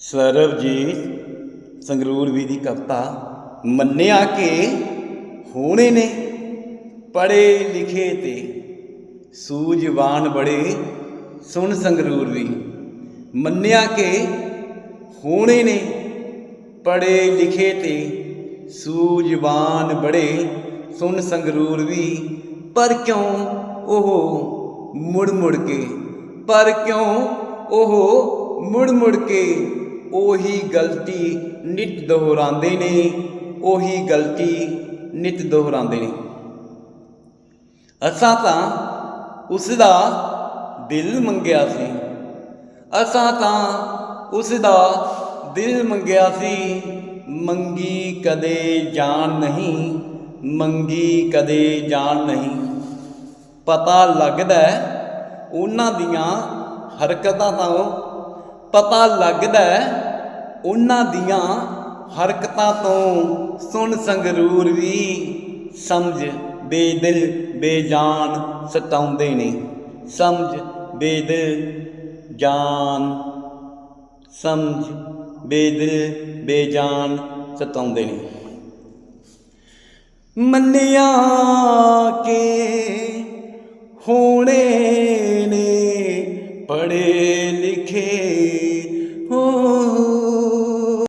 ਸਰਬਜੀਤ ਸੰਗਰੂਰ ਵੀ ਦੀ ਕਵਿਤਾ ਮੰਨਿਆ ਕਿ ਹੋਣੇ ਨੇ ਪੜੇ ਲਿਖੇ ਤੇ ਸੂਝਵਾਨ ਬੜੇ, ਸੁਣ ਸੰਗਰੂਰ ਵੀ। ਮੰਨਿਆ ਕਿ ਹੋਣੇ ਨੇ ਪੜੇ ਲਿਖੇ ਤੇ ਸੂਝਵਾਨ ਬੜੇ, ਸੁਣ ਸੰਗਰੂਰ ਵੀ। ਪਰ ਕਿਉਂ ਉਹ ਮੁੜ ਮੁੜ ਕੇ, ਪਰ ਕਿਉਂ ਉਹ ਮੁੜ ਮੁੜ ਕੇ ਉਹੀ ਗਲਤੀ ਨਿਤ ਦੁਹਰਾਉਂਦੇ ਨੇ, ਉਹੀ ਗਲਤੀ ਨਿਤ ਦੁਹਰਾਉਂਦੇ ਨੇ। ਅਸਾਂ ਤਾਂ ਉਸ ਦਾ ਦਿਲ ਮੰਗਿਆ ਸੀ। ਅਸਾਂ ਤਾਂ ਉਸ ਦਾ ਦਿਲ ਮੰਗਿਆ ਸੀ, ਮੰਗੀ ਕਦੇ ਜਾਣ ਨਹੀਂ, ਮੰਗੀ ਕਦੇ ਜਾਣ ਨਹੀਂ। ਪਤਾ ਲੱਗਦਾ ਉਹਨਾਂ ਦੀਆਂ ਹਰਕਤਾਂ ਤੋਂ ਪਤਾ ਲੱਗਦਾ ਹੈ, ਉਹਨਾਂ ਦੀਆਂ ਹਰਕਤਾਂ ਤੋਂ ਸੁਣ ਸੰਗਰੂਰ ਵੀ ਸਮਝ ਬੇਦਿਲ, ਬੇਜਾਨ ਸਤਾਉਂਦੇ ਨੇ। ਸਮਝ ਬੇਦਿਲ, ਜਾਨ ਸਮਝ ਬੇਦਿਲ, ਬੇਜਾਨ ਸਤਾਉਂਦੇ ਨੇ। ਮੰਨਿਆ ਕੇ ਹੋਣੇ oh.